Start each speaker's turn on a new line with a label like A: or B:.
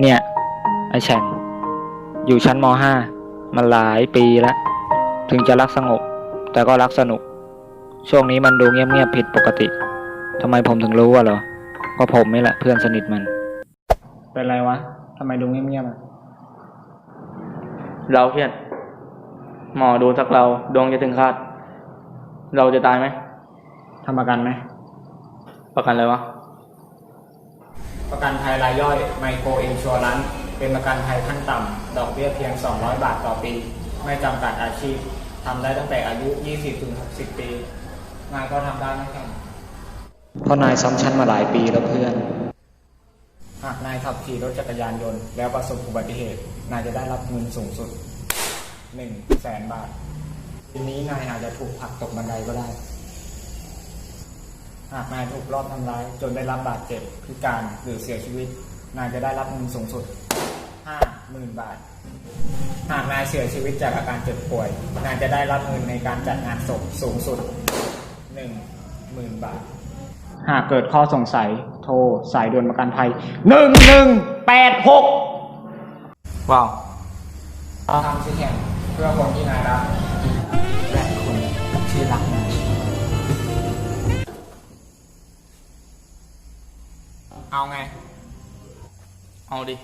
A: เนี่ย ไอแฉ่ง อยู่ชั้นม .5 มาหลายปีแล้ว ถึงจะรักสงบ แต่ก็รักสนุก ช่วงนี้มันดูเงียบๆผิดปกติทำไมผมถึงรู้อะเหรอก็ผมนี่แหละเพื่อนสนิทมัน เป็นไรวะทำไมดูเงียบๆอะ
B: เราเครียด หมอดูสักเราดวงจะถึงคาด เราจะตายไหม
A: ทำประกันไหม
B: ประกันอะไรวะ
A: ประกันภัยรายย่อยไมโครอินชัวรันเป็นประกันภัยขั้นต่ำ ดอกเบี้ยเพียง 200 บาทต่อปี ไม่จำกัดอาชีพทำได้ตั้งแต่อายุ 20ถึง60 ปีนายก็ทำได้ไม่แข่งเพราะนายซ้อมชั้นมาหลายปีแล้วเพื่อน หากนายขับขี่รถจักรยานยนต์ แล้วประสบอุบัติเหตุ นายจะได้รับเงินสูงสุด1แสนบาท ทีนี้นายอาจจะถูกผลักตกบันไดก็ได้ หากนายถูกรอบทำร้ายจนได้รับบาดเจ็บพิการหรือเสียชีวิต นายจะได้รับเงินสูงสุด 50,000 บาท หากนายเสียชีวิตจากอาการเจ็บป่วย นายจะได้รับเงินในการจัดงานศพสูงสุด 10,000 บาท หากเกิดข้อสงสัยโทรสายด่วนประกันภัย 1186
B: ว้าว
A: ทำสิแข่งเพื่อคนที่นายรัก เอาไง
B: เอาดิ